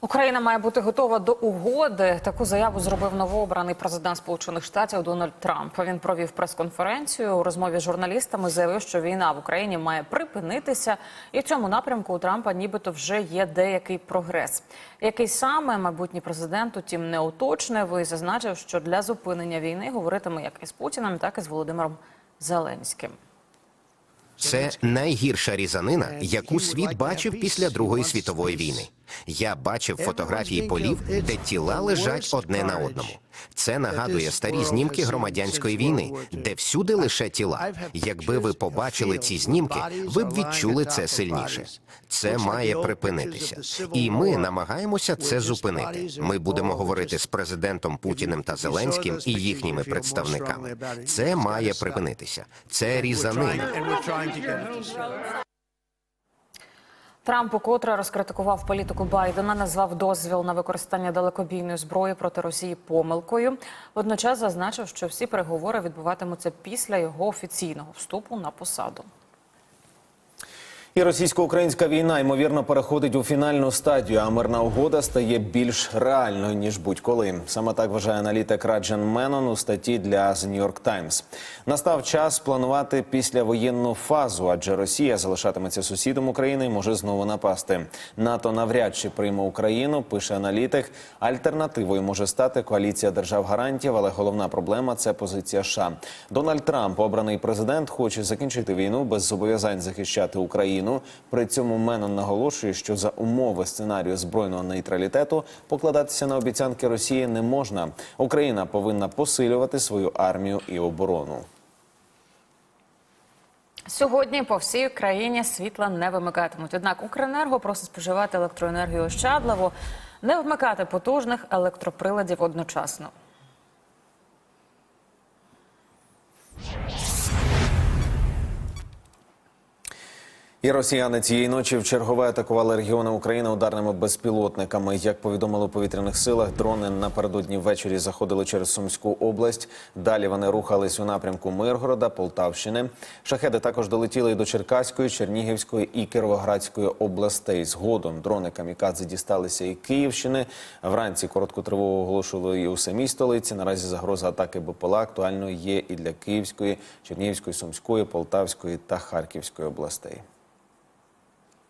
Україна має бути готова до угоди. Таку заяву зробив новообраний президент Сполучених Штатів Дональд Трамп. Він провів прес-конференцію у розмові з журналістами. Заявив, що війна в Україні має припинитися, і в цьому напрямку у Трампа нібито вже є деякий прогрес. Який саме майбутній президент, утім, не уточнив і зазначив, що для зупинення війни говоритиме як із Путіним, так і з Володимиром Зеленським. Це найгірша різанина, яку світ бачив після Другої світової війни. Я бачив фотографії полів, де тіла лежать одне на одному. Це нагадує старі знімки громадянської війни, де всюди лише тіла. Якби ви побачили ці знімки, ви б відчули це сильніше. Це має припинитися, і ми намагаємося це зупинити. Ми будемо говорити з президентом Путіним та Зеленським і їхніми представниками. Це має припинитися. Це різанина. Трамп укотре розкритикував політику Байдена, назвав дозвіл на використання далекобійної зброї проти Росії помилкою. Водночас зазначив, що всі переговори відбуватимуться після його офіційного вступу на посаду. І російсько-українська війна ймовірно переходить у фінальну стадію, а мирна угода стає більш реальною ніж будь-коли. Саме так вважає аналітик Раджен Менон у статті для The New York Times. Настав час планувати післявоєнну фазу, адже Росія залишатиметься сусідом України і може знову напасти. НАТО навряд чи прийме Україну. Пише аналітик. Альтернативою може стати коаліція держав гарантів, але головна проблема це позиція США. Дональд Трамп, обраний президент, хоче закінчити війну без зобов'язань захищати Україну. При цьому Менон наголошує, що за умови сценарію збройного нейтралітету покладатися на обіцянки Росії не можна. Україна повинна посилювати свою армію і оборону. Сьогодні по всій країні світла не вимикатимуть. Однак Укренерго просить споживати електроенергію ощадливо, не вмикати потужних електроприладів одночасно. І росіяни цієї ночі в чергове атакували регіони України ударними безпілотниками. Як повідомили у повітряних силах, дрони напередодні ввечері заходили через Сумську область. Далі вони рухались у напрямку Миргорода, Полтавщини. Шахеди також долетіли і до Черкаської, Чернігівської і Кіровоградської областей. Згодом дрони камікадзе дісталися і Київщини. Вранці коротку тривогу оголошували і у самій столиці. Наразі загроза атаки БПЛА актуальною є і для Київської, Чернігівської, Сумської, Полтавської та Харківської областей.